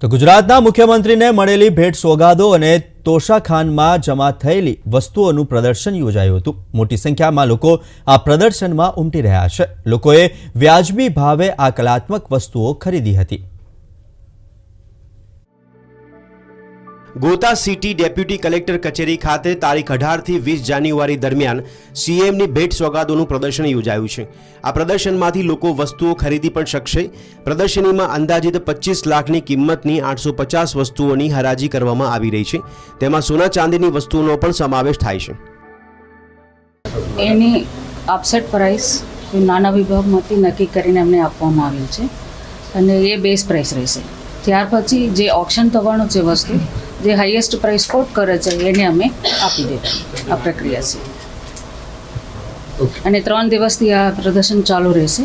તો ગુજરાતના મુખ્યમંત્રીને મળેલી ભેટ સોગાદો અને તોશાખાનમાં જમા થયેલી વસ્તુઓનું પ્રદર્શન યોજાયું હતું. મોટી સંખ્યામાં લોકો આ પ્રદર્શનમાં ઉમટી રહ્યા છે. લોકોએ વ્યાજબી ભાવે આ કલાત્મક વસ્તુઓ ખરીદી હતી. ગોતા સિટી ડેપ્યુટી કલેક્ટર કચેરી ખાતે તારીખ અઢારથી વીસ જાન્યુઆરી દરમિયાન સીએમની ભેટ સોગાદોનું પ્રદર્શન યોજાયું છે. આ પ્રદર્શનમાંથી લોકો વસ્તુઓ ખરીદી પણ શકશે. પ્રદર્શનીમાં અંદાજિત પચીસ લાખની કિંમતની આઠસો પચાસ વસ્તુઓની હરાજી કરવામાં આવી રહી છે. તેમાં સોના ચાંદીની વસ્તુઓનો પણ સમાવેશ થાય છે. એની આપસેટ પ્રાઇસ નાના વિભાગમાંથી નક્કી કરીને એમને આપવામાં આવ્યું છે. અને એ બેઝ પ્રાઇસ રહેશે. ત્યાર પછી જે ઓપ્શન થવાનું છે વસ્તુ જે હાઈએસ્ટ પ્રાઇસ કોટ કરે છે એને અમે આપી દેવા આ પ્રક્રિયા છે. અને ત્રણ દિવસથી આ પ્રદર્શન ચાલુ રહેશે.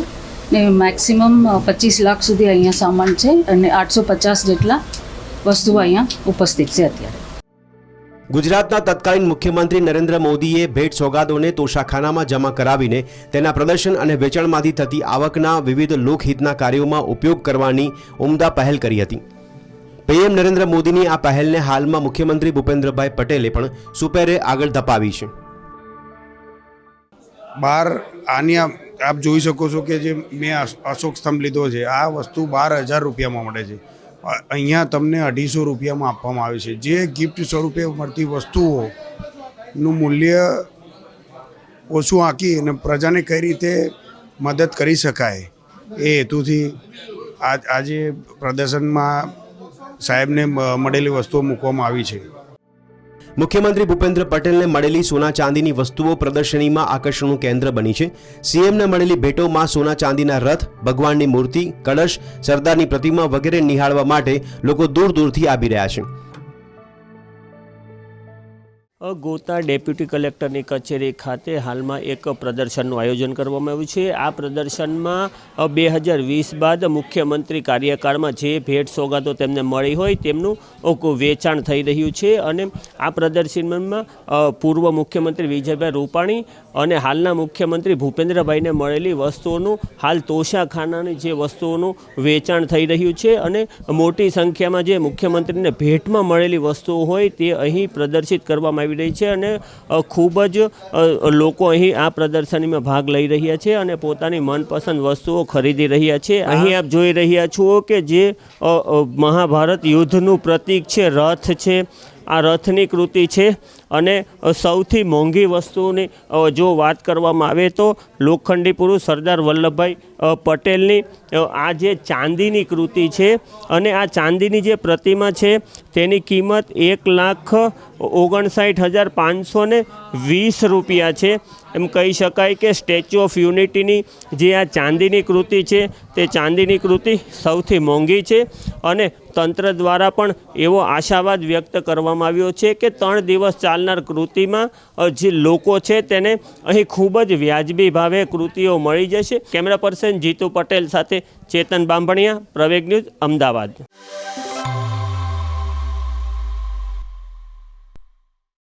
ને મેક્સિમમ પચીસ લાખ સુધી અહીંયા સામાન છે અને આઠસો પચાસ જેટલા વસ્તુઓ અહીંયા ઉપસ્થિત છે અત્યારે. ગુજરાતના તત્કાલીન મુખ્યમંત્રી નરેન્દ્ર મોદીએ ભેટ સોગાદોને તોશાખાનામાં જમા કરાવીને તેના પ્રદર્શન અને વેચાણમાંથી થતી આવકના વિવિધ લોકહિતના કાર્યોમાં ઉપયોગ કરવાની ઉમદા પહેલ કરી હતી. પીએમ નરેન્દ્ર મોદીની આ પહેલને હાલમાં મુખ્યમંત્રી ભૂપેન્દ્રભાઈ પટેલે પણ સુપેરે આગળ ધપાવી છે. બાર આની આપ જોઈ શકો છો કે જે મેં અશોક સ્તંભ લીધો છે, આ વસ્તુ બાર હજાર રૂપિયામાં મળે છે. અહીંયા તમને અઢીસો રૂપિયામાં આપવામાં આવે છે. જે ગિફ્ટ સ્વરૂપે મળતી વસ્તુઓનું મૂલ્ય ઓછું આંકી અને પ્રજાને કઈ રીતે મદદ કરી શકાય એ હેતુથી આજ આજે પ્રદર્શનમાં સાહેબને મળેલી વસ્તુઓ મૂકવામાં આવી છે. મુખ્યમંત્રી ભૂપેન્દ્ર પટેલને મળેલી સોના ચાંદીની વસ્તુઓ પ્રદર્શનીમાં આકર્ષણનું કેન્દ્ર બની છે. સીએમને મળેલી ભેટોમાં સોના ચાંદીના રથ, ભગવાનની મૂર્તિ, કળશ, સરદારની પ્રતિમા વગેરે નિહાળવા માટે લોકો દૂર દૂરથી આવી રહ્યા છે. ગોતા ડેપ્યુટી કલેક્ટરની કચેરી ખાતે હાલમાં એક પ્રદર્શનનું આયોજન કરવામાં આવ્યું છે. આ પ્રદર્શનમાં બે હજાર વીસ બાદ મુખ્યમંત્રી કાર્યકાળમાં જે ભેટ સોગાદો તેમને મળી હોય તેમનું વેચાણ થઈ રહ્યું છે અને આ પ્રદર્શનમાં પૂર્વ મુખ્યમંત્રી વિજયભાઈ રૂપાણી અને હાલના મુખ્યમંત્રી ભૂપેન્દ્રભાઈને મળેલી વસ્તુઓનું, હાલ તોશાખાનાની જે વસ્તુઓનું વેચાણ થઈ રહ્યું છે અને મોટી સંખ્યામાં જે મુખ્યમંત્રીને ભેટમાં મળેલી વસ્તુઓ હોય તે અહીં પ્રદર્શિત કરવામાં આવી રહી છે અને ખૂબ જ લોકો અહીં આ પ્રદર્શનીમાં ભાગ લઈ રહ્યા છે અને પોતાની મનપસંદ વસ્તુઓ ખરીદી રહ્યા છે. અહીં આપ જોઈ રહ્યા છો કે જે મહાભારત યુદ્ધનું પ્રતીક છે, રથ છે આ રથની કૃતિ છે અને સૌથી મોંઘી વસ્તુની જો વાત કરવામાં આવે તો લોખંડી પુરુષ સરદાર વલ્લભભાઈ પટેલની આ જે ચાંદીની કૃતિ છે અને આ ચાંદીની જે પ્રતિમા છે તેની કિંમત એક લાખ ઓગણસાઠ હજાર પાંચસો વીસ રૂપિયા છે. એમ કહી શકાય કે સ્ટેચ્યુ ઓફ યુનિટીની જે આ ચાંદીની કૃતિ છે, તે ચાંદીની કૃતિ સૌથી મોંઘી છે અને તંત્ર દ્વારા પણ એવો આશાવાદ વ્યક્ત કરવામાં આવ્યો છે કે ત્રણ દિવસ ચાલનાર કૃતિમાં જે લોકો છે તેને અહીં ખૂબ જ વ્યાજબી ભાવે કૃતિઓ મળી જશે. કેમેરા પર્સન જીતુ પટેલ સાથે ચેતન બાંભણિયા, પ્રવેગ ન્યૂઝ, અમદાવાદ.